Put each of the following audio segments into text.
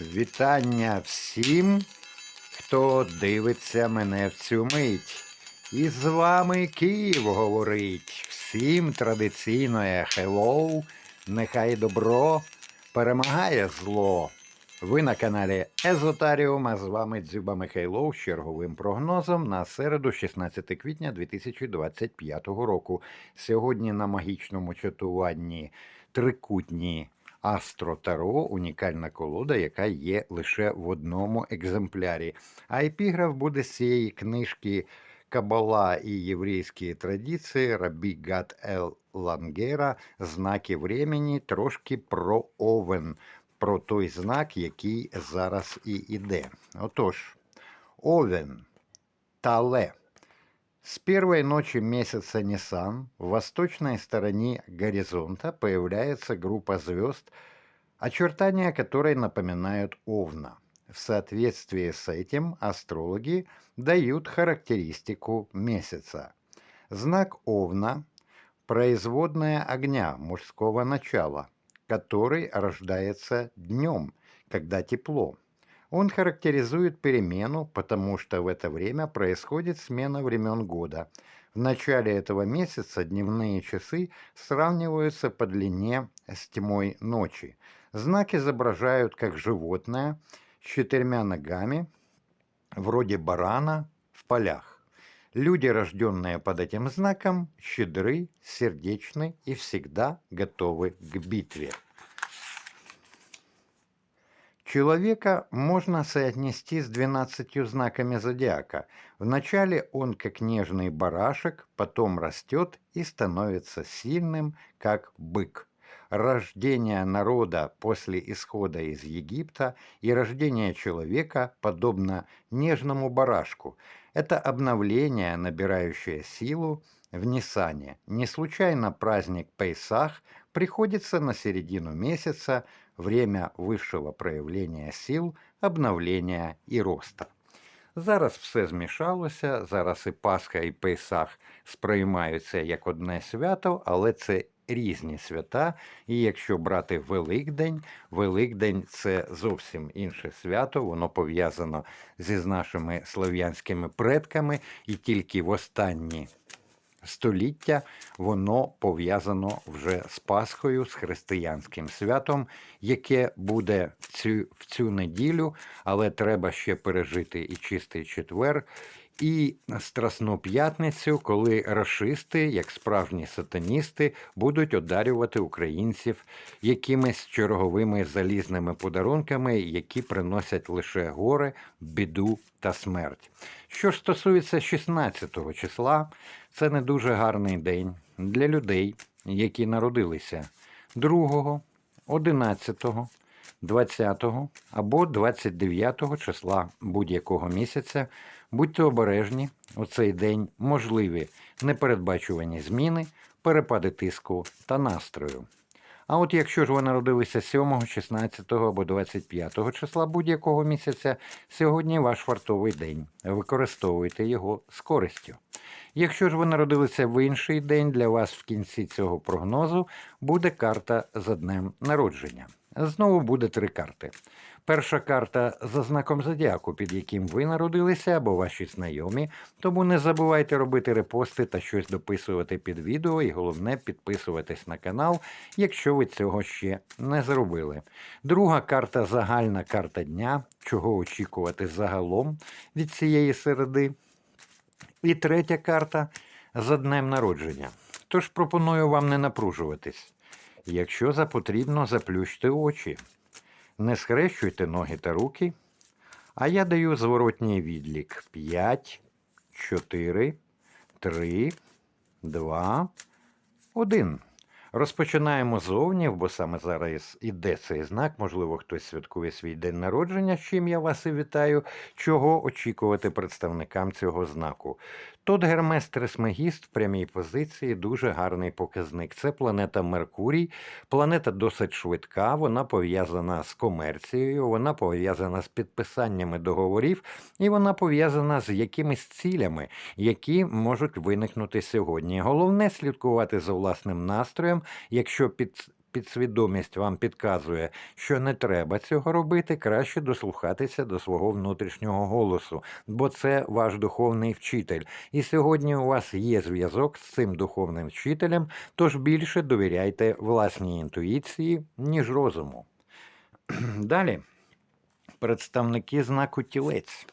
Вітання всім, хто дивиться мене в цю мить. І з вами Київ говорить. Всім традиційне хеллоу, нехай добро перемагає зло. Ви на каналі Езотаріум, а з вами Дзюба Михайлов з черговим прогнозом на середу 16 квітня 2025 року. Сьогодні на магічному чатуванні трикутні Астро Таро унікальна колода, яка є лише в одному екземплярі. А епіграф буде з цієї книжки Кабала і єврейські традиції Рабі Гат Ел Лангера Знаки времени, трошки про овен, про той знак, який зараз і іде. Отож, овен, тале. С первой ночи месяца Нисан в восточной стороне горизонта появляется группа звезд, очертания которой напоминают Овна. В соответствии с этим астрологи дают характеристику месяца. Знак Овна – производная огня мужского начала, который рождается днем, когда тепло. Он характеризует перемену, потому что в это время происходит смена времен года. В начале этого месяца дневные часы сравниваются по длине с тьмой ночи. Знак изображают как животное с четырьмя ногами, вроде барана, в полях. Люди, рожденные под этим знаком, щедры, сердечны и всегда готовы к битве. Человека можно соотнести с двенадцатью знаками зодиака. Вначале он как нежный барашек, потом растет и становится сильным, как бык Рождение народа после исхода из Египта и рождение человека подобно нежному барашку. Это обновление, набирающее силу в Нисане. Не случайно праздник Пейсах приходится на середину месяца, время вищого проявлення сил, обновлення і роста. Зараз все змішалося, зараз і Пасха, і Пейсах сприймаються як одне свято, але це різні свята. І якщо брати Великдень, Великдень це зовсім інше свято, воно пов'язано зі нашими слов'янськими предками, і тільки в останні століття воно пов'язано вже з Пасхою, з християнським святом, яке буде в цю, в цю неділю, але треба ще пережити і чистий четвер. І Страсну п'ятницю, коли рашисти, як справжні сатаністи, будуть одарювати українців якимись черговими залізними подарунками, які приносять лише горе, біду та смерть. Що ж стосується 16 числа, це не дуже гарний день для людей, які народилися 2, 11, 20 або 29 числа будь-якого місяця. Будьте обережні, у цей день можливі непередбачувані зміни, перепади тиску та настрою. А от якщо ж ви народилися 7, 16 або 25 числа будь-якого місяця, сьогодні ваш фартовий день. Використовуйте його з користю. Якщо ж ви народилися в інший день, для вас в кінці цього прогнозу буде карта за днем народження. Знову буде три карти. Перша карта за знаком зодіаку, під яким ви народилися або ваші знайомі. Тому не забувайте робити репости та щось дописувати під відео, і головне підписуватись на канал, якщо ви цього ще не зробили. Друга карта загальна карта дня, чого очікувати загалом від цієї середи. І третя карта за днем народження. Тож пропоную вам не напружуватись. Якщо запотрібно, заплющте очі. Не схрещуйте ноги та руки. А я даю зворотній відлік 5, 4, 3, 2, 1. Розпочинаємо зовні, бо саме зараз іде цей знак. Можливо, хтось святкує свій день народження, з чим я вас і вітаю. Чого очікувати представникам цього знаку? Тот Гермес Трисмегіст в прямій позиції дуже гарний показник. Це планета Меркурій. Планета досить швидка, вона пов'язана з комерцією, вона пов'язана з підписаннями договорів, і вона пов'язана з якимись цілями, які можуть виникнути сьогодні. Головне слідкувати за власним настроєм, якщо під підсвідомість вам підказує, що не треба цього робити, краще дослухатися до свого внутрішнього голосу, бо це ваш духовний вчитель. І сьогодні у вас є зв'язок з цим духовним вчителем, тож більше довіряйте власній інтуїції, ніж розуму. Далі представники знаку тілець.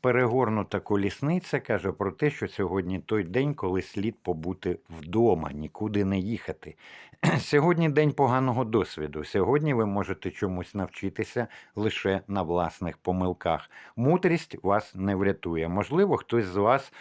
Перегорнута колісниця каже про те, що сьогодні той день, коли слід побути вдома, нікуди не їхати. Сьогодні день поганого досвіду. Сьогодні ви можете чомусь навчитися лише на власних помилках. Мудрість вас не врятує. Можливо, хтось з вас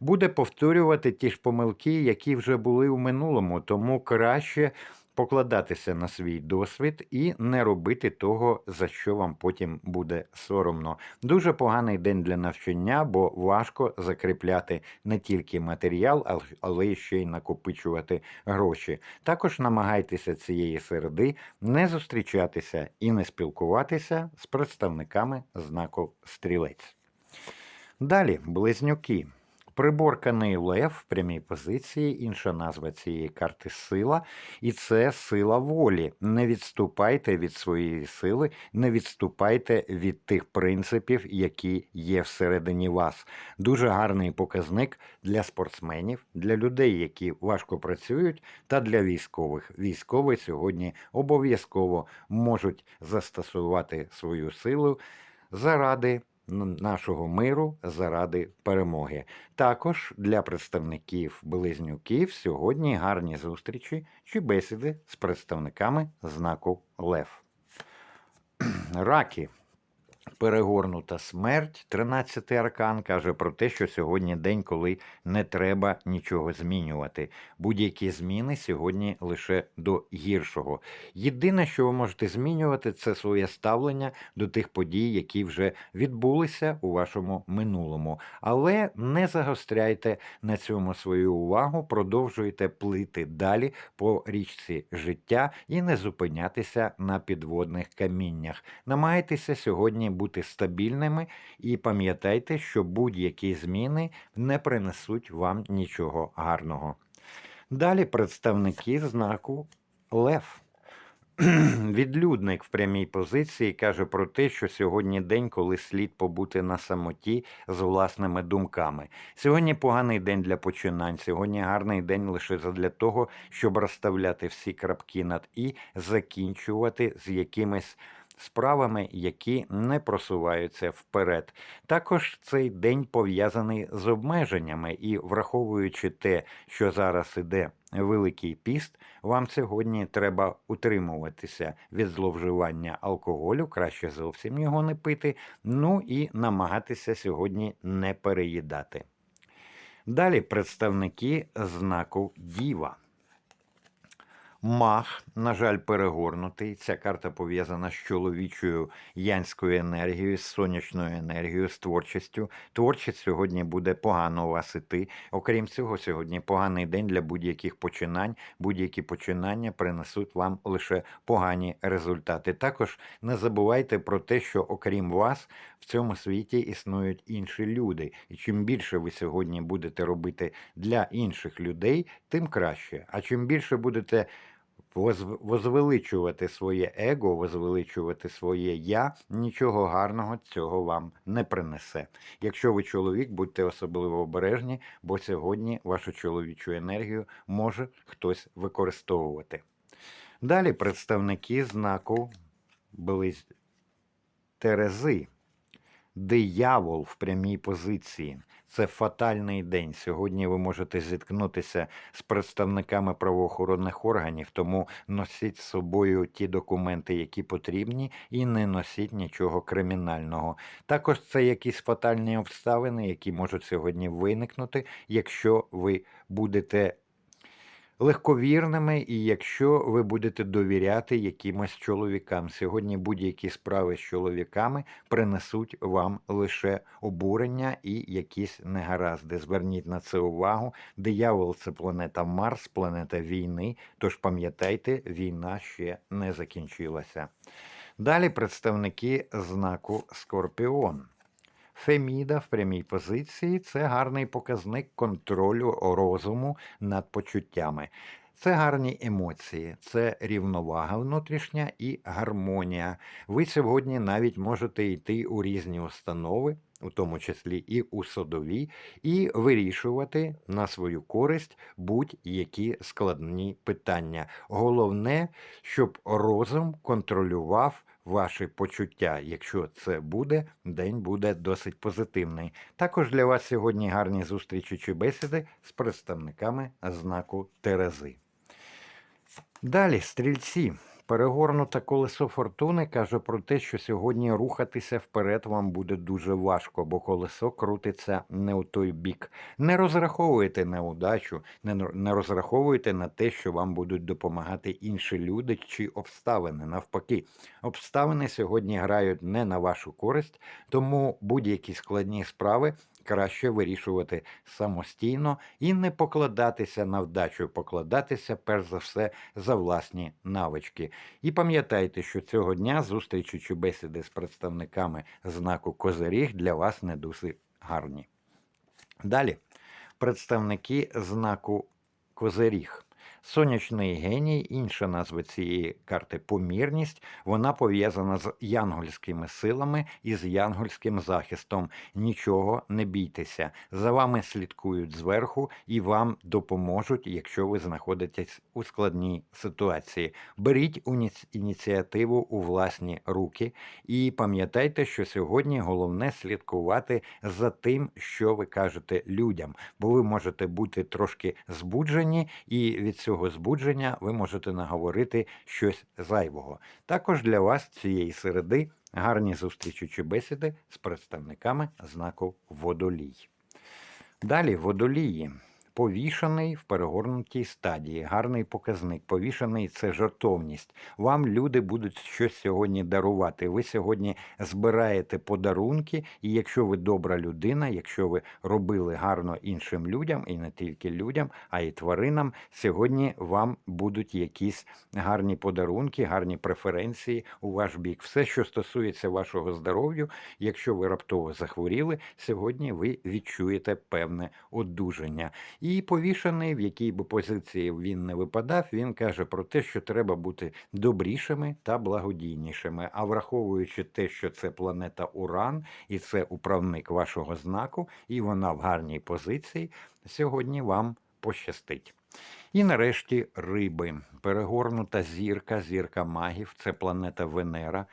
буде повторювати ті ж помилки, які вже були у минулому, тому краще покладатися на свій досвід і не робити того, за що вам потім буде соромно. Дуже поганий день для навчання, бо важко закріпляти не тільки матеріал, ал- але ще й накопичувати гроші. Також намагайтеся цієї середи не зустрічатися і не спілкуватися з представниками знаку стрілець. Далі близнюки. Приборканий лев в прямій позиції, інша назва цієї карти сила, і це сила волі. Не відступайте від своєї сили, не відступайте від тих принципів, які є всередині вас. Дуже гарний показник для спортсменів, для людей, які важко працюють, та для військових. Військові сьогодні обов'язково можуть застосувати свою силу заради нашого миру заради перемоги. Також для представників близнюків сьогодні гарні зустрічі чи бесіди з представниками знаку Лев. Раки. Перегорнута смерть, 13-й аркан каже про те, що сьогодні день, коли не треба нічого змінювати. Будь-які зміни сьогодні лише до гіршого. Єдине, що ви можете змінювати, це своє ставлення до тих подій, які вже відбулися у вашому минулому. Але не загостряйте на цьому свою увагу, продовжуйте плити далі по річці життя і не зупинятися на підводних каміннях. Намагайтеся сьогодні бути стабільними і пам'ятайте, що будь-які зміни не принесуть вам нічого гарного. Далі представники знаку Лев. Відлюдник в прямій позиції каже про те, що сьогодні день, коли слід побути на самоті з власними думками. Сьогодні поганий день для починань, сьогодні гарний день лише для того, щоб розставляти всі крапки над і закінчувати з якимись справами, які не просуваються вперед. Також цей день пов'язаний з обмеженнями, і враховуючи те, що зараз іде Великий піст, вам сьогодні треба утримуватися від зловживання алкоголю, краще зовсім його не пити, ну і намагатися сьогодні не переїдати. Далі представники знаку Діва. Мах, на жаль, перегорнутий. Ця карта пов'язана з чоловічою янською енергією, з сонячною енергією, з творчістю. Творчість сьогодні буде погано у вас іти. Окрім цього, сьогодні поганий день для будь-яких починань. Будь-які починання принесуть вам лише погані результати. Також не забувайте про те, що окрім вас в цьому світі існують інші люди. І чим більше ви сьогодні будете робити для інших людей, тим краще. А чим більше будете возвеличувати своє его, возвеличувати своє я, нічого гарного цього вам не принесе. Якщо ви чоловік, будьте особливо обережні, бо сьогодні вашу чоловічу енергію може хтось використовувати. Далі представники знаку Терези. Диявол в прямій позиції. Це фатальний день. Сьогодні ви можете зіткнутися з представниками правоохоронних органів, тому носіть з собою ті документи, які потрібні, і не носіть нічого кримінального. Також це якісь фатальні обставини, які можуть сьогодні виникнути, якщо ви будете легковірними, і якщо ви будете довіряти якимось чоловікам. Сьогодні будь-які справи з чоловіками принесуть вам лише обурення і якісь негаразди. Зверніть на це увагу. Диявол це планета Марс, планета війни. Тож пам'ятайте, війна ще не закінчилася. Далі представники знаку Скорпіон. Феміда в прямій позиції це гарний показник контролю розуму над почуттями. Це гарні емоції, це рівновага внутрішня і гармонія. Ви сьогодні навіть можете йти у різні установи, у тому числі і у судові, і вирішувати на свою користь будь-які складні питання. Головне, щоб розум контролював ваші почуття. Якщо це буде, день буде досить позитивний. Також для вас сьогодні гарні зустрічі чи бесіди з представниками знаку Терези. Далі, стрільці. Перегорнуте колесо фортуни каже про те, що сьогодні рухатися вперед вам буде дуже важко, бо колесо крутиться не у той бік. Не розраховуйте на удачу, не, розраховуйте на те, що вам будуть допомагати інші люди чи обставини. Навпаки, обставини сьогодні грають не на вашу користь, тому будь-які складні справи краще вирішувати самостійно і не покладатися на вдачу, покладатися перш за все за власні навички. І пам'ятайте, що цього дня зустрічі чи бесіди з представниками знаку Козиріг для вас не дуже гарні. Далі представники знаку Козиріг. Сонячний геній, інша назва цієї карти помірність, вона пов'язана з янгольськими силами і з янгольським захистом. Нічого не бійтеся. За вами слідкують зверху і вам допоможуть, якщо ви знаходитесь у складній ситуації. Беріть ініціативу у власні руки і пам'ятайте, що сьогодні головне слідкувати за тим, що ви кажете людям, бо ви можете бути трошки збуджені, і від цього збудження ви можете наговорити щось зайвого. Також для вас цієї середи гарні зустрічі чи бесіди з представниками знаку водолій. Далі водолії. Повішений в перегорнутій стадії, гарний показник. Повішений це жертовність. Вам люди будуть щось сьогодні дарувати. Ви сьогодні збираєте подарунки, і якщо ви добра людина, якщо ви робили гарно іншим людям, і не тільки людям, а й тваринам, сьогодні вам будуть якісь гарні подарунки, гарні преференції у ваш бік. Все, що стосується вашого здоров'я, якщо ви раптово захворіли, сьогодні ви відчуєте певне одужання. І повішений, в якій би позиції він не випадав, він каже про те, що треба бути добрішими та благодійнішими. А враховуючи те, що це планета Уран і це управник вашого знаку, і вона в гарній позиції, сьогодні вам пощастить. І нарешті риби. Перегорнута зірка, зірка магів, це планета Венера.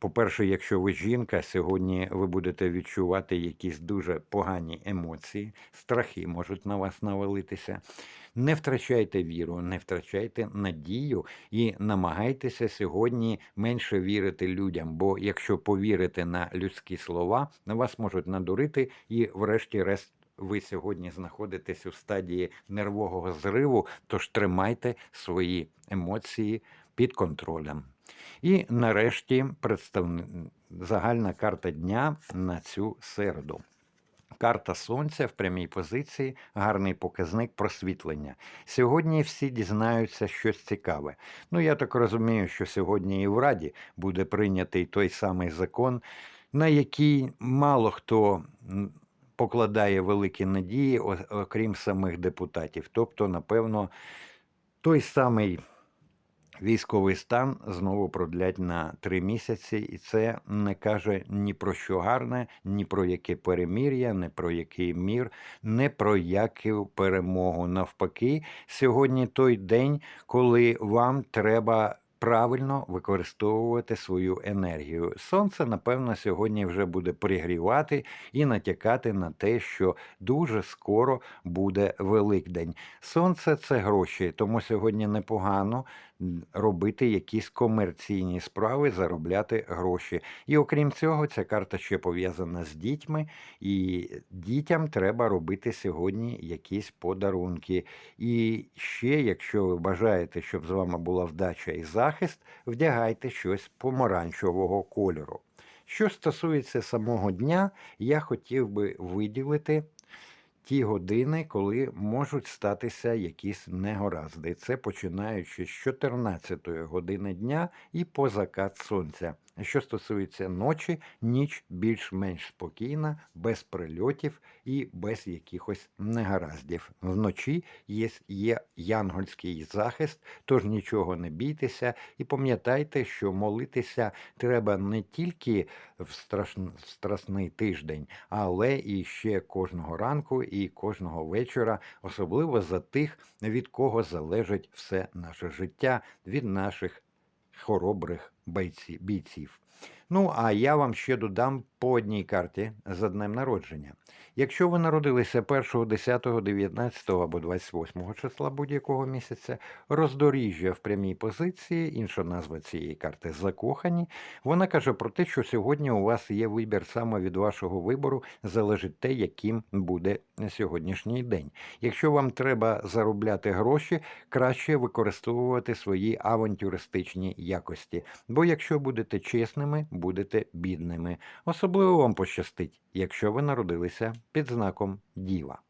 По-перше, якщо ви жінка, сьогодні ви будете відчувати якісь дуже погані емоції, страхи можуть на вас навалитися. Не втрачайте віру, не втрачайте надію і намагайтеся сьогодні менше вірити людям. Бо якщо повірите на людські слова, на вас можуть надурити і, врешті-решт, ви сьогодні знаходитесь у стадії нервового зриву, тож тримайте свої емоції під контролем. І нарешті представни... загальна карта дня на цю середу. Карта Сонця в прямій позиції, гарний показник просвітлення. Сьогодні всі дізнаються щось цікаве. Ну, я так розумію, що сьогодні і в Раді буде прийнятий той самий закон, на який мало хто покладає великі надії, окрім самих депутатів. Тобто, напевно, той самий військовий стан знову продлять на три місяці, і це не каже ні про що гарне, ні про яке перемір'я, ні про який мір, не про яку перемогу. Навпаки, сьогодні той день, коли вам треба. Правильно використовувати свою енергію. Сонце, напевно, сьогодні вже буде пригрівати і натякати на те, що дуже скоро буде Великдень. Сонце це гроші, тому сьогодні непогано робити якісь комерційні справи, заробляти гроші. І окрім цього, ця карта ще пов'язана з дітьми, і дітям треба робити сьогодні якісь подарунки. І ще, якщо ви бажаєте, щоб з вами була вдача і захист, вдягайте щось помаранчевого кольору. Що стосується самого дня, я хотів би виділити ті години, коли можуть статися якісь негаразди. Це починаючи з 14 години дня і по закат сонця. Що стосується ночі, ніч більш-менш спокійна, без прильотів і без якихось негараздів. Вночі є, є янгольський захист, тож нічого не бійтеся і пам'ятайте, що молитися треба не тільки в страшн- в страсний тиждень, але і ще кожного ранку і кожного вечора, особливо за тих, від кого залежить все наше життя, від наших хоробрих бійців. Ну, а я вам ще додам по одній карті за днем народження. Якщо ви народилися 1, 10, 19 або 28 числа будь-якого місяця, роздоріжжя в прямій позиції, інша назва цієї карти закохані, вона каже про те, що сьогодні у вас є вибір саме від вашого вибору, залежить те, яким буде сьогоднішній день. Якщо вам треба заробляти гроші, краще використовувати свої авантюристичні якості. Бо якщо будете чесними, будете бідними. Особливо вам пощастить, якщо ви народилися під знаком Діва.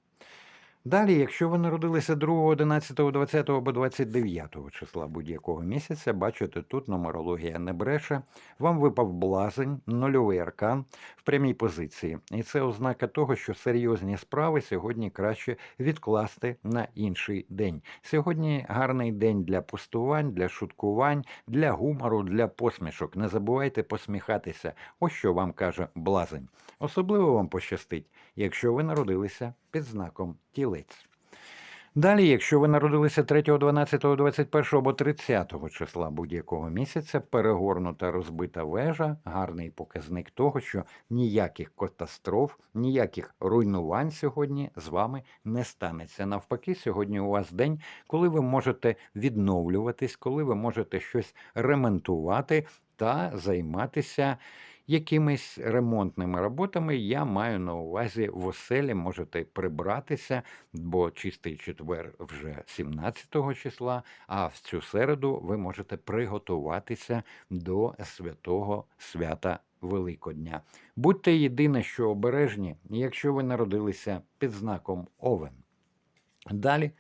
Далі, якщо ви народилися 2, 11, 20 або 29 числа будь-якого місяця, бачите, тут нумерологія не бреше, вам випав блазень, нульовий аркан в прямій позиції. І це ознака того, що серйозні справи сьогодні краще відкласти на інший день. Сьогодні гарний день для пустувань, для шуткувань, для гумору, для посмішок. Не забувайте посміхатися. Ось що вам каже блазень. Особливо вам пощастить, якщо ви народилися під знаком тілець. Далі, якщо ви народилися 3, 12, 21 або 30 числа будь-якого місяця, перегорнута розбита вежа, гарний показник того, що ніяких катастроф, ніяких руйнувань сьогодні з вами не станеться. Навпаки, сьогодні у вас день, коли ви можете відновлюватись, коли ви можете щось ремонтувати та займатися якимись ремонтними роботами. Я маю на увазі в оселі можете прибратися, бо чистий четвер вже 17 числа, а в цю середу ви можете приготуватися до святого свята Великодня. Будьте єдине, що обережні, якщо ви народилися під знаком Овен. Далі,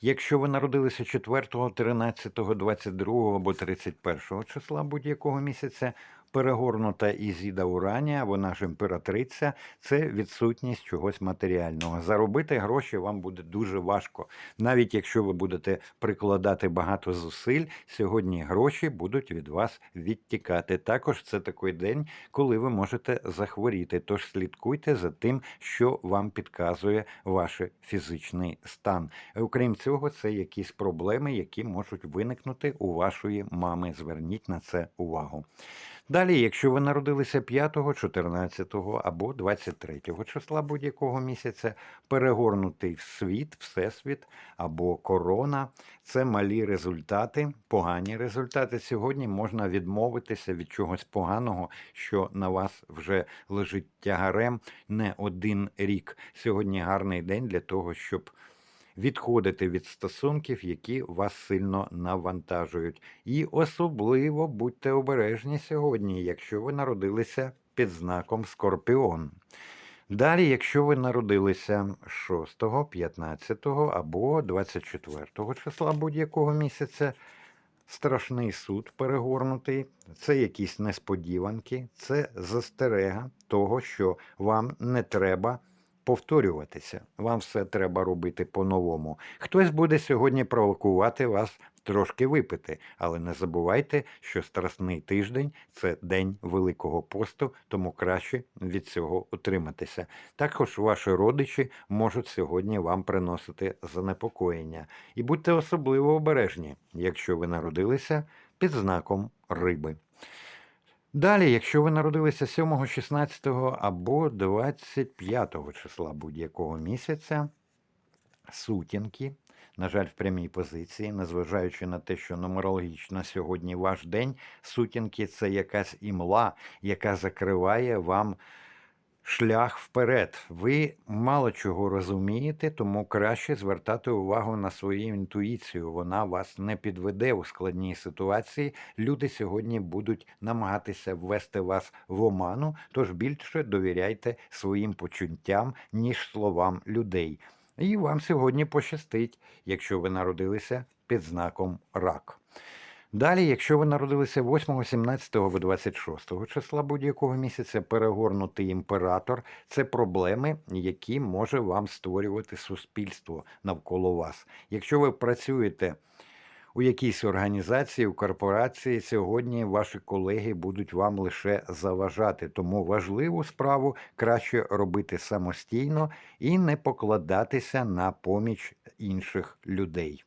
якщо ви народилися 4, 13, 22 або 31 числа будь-якого місяця, перегорнута Ізіда Уранія, вона ж імператриця, це відсутність чогось матеріального. Заробити гроші вам буде дуже важко. Навіть якщо ви будете прикладати багато зусиль, сьогодні гроші будуть від вас відтікати. Також це такий день, коли ви можете захворіти. Тож слідкуйте за тим, що вам підказує ваш фізичний стан. Окрім цього, це якісь проблеми, які можуть виникнути у вашої мами. Зверніть на це увагу. Далі, якщо ви народилися 5, 14 або 23 числа будь-якого місяця, перегорнутий в світ, всесвіт або корона це малі результати, погані результати. Сьогодні можна відмовитися від чогось поганого, що на вас вже лежить тягарем не один рік. Сьогодні гарний день для того, щоб відходити від стосунків, які вас сильно навантажують. І особливо будьте обережні сьогодні, якщо ви народилися під знаком Скорпіон. Далі, якщо ви народилися 6, 15 або 24 числа будь-якого місяця, страшний суд перегорнутий, це якісь несподіванки, це застерега того, що вам не треба повторюватися. Вам все треба робити по-новому. Хтось буде сьогодні провокувати вас трошки випити, але не забувайте, що страсний тиждень це день Великого посту, тому краще від цього утриматися. Також ваші родичі можуть сьогодні вам приносити занепокоєння. І будьте особливо обережні, якщо ви народилися під знаком риби. Далі, якщо ви народилися 7, 16 або 25 числа будь-якого місяця, сутінки, на жаль, в прямій позиції, незважаючи на те, що нумерологічно сьогодні ваш день, сутінки це якась імла, яка закриває вам шлях вперед. Ви мало чого розумієте, тому краще звертати увагу на свою інтуїцію. Вона вас не підведе у складній ситуації. Люди сьогодні будуть намагатися ввести вас в оману, тож більше довіряйте своїм почуттям, ніж словам людей. І вам сьогодні пощастить, якщо ви народилися під знаком рак. Далі, якщо ви народилися 8, 17 або 26 числа будь-якого місяця, перегорнутий імператор це проблеми, які може вам створювати суспільство навколо вас. Якщо ви працюєте у якійсь організації, у корпорації, сьогодні ваші колеги будуть вам лише заважати, тому важливу справу краще робити самостійно і не покладатися на поміч інших людей.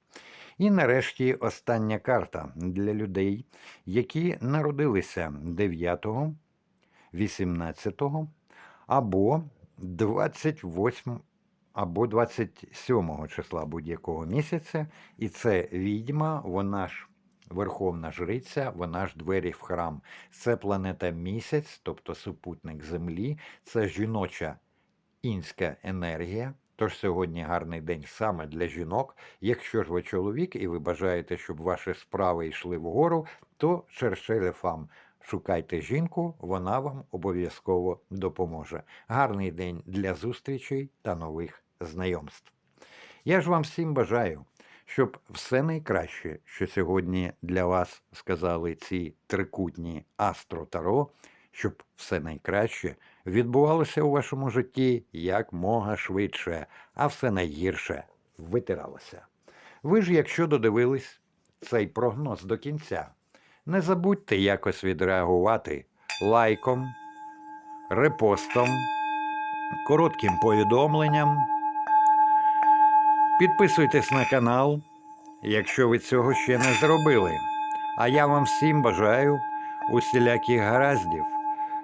І нарешті остання карта для людей, які народилися 9, 18 або 28 або 27 числа будь-якого місяця. І це відьма, вона ж верховна жриця, вона ж двері в храм. Це планета місяць, тобто супутник Землі, це жіноча інська енергія. Тож сьогодні гарний день саме для жінок. Якщо ж ви чоловік і ви бажаєте, щоб ваші справи йшли вгору, то чершелефам шукайте жінку, вона вам обов'язково допоможе. Гарний день для зустрічей та нових знайомств. Я ж вам всім бажаю, щоб все найкраще, що сьогодні для вас сказали ці трикутні Астро Таро, щоб все найкраще відбувалося у вашому житті як швидше, а все найгірше витиралося. Ви ж, якщо додивились цей прогноз до кінця, не забудьте якось відреагувати лайком, репостом, коротким повідомленням. Підписуйтесь на канал, якщо ви цього ще не зробили. А я вам всім бажаю усіляких гараздів.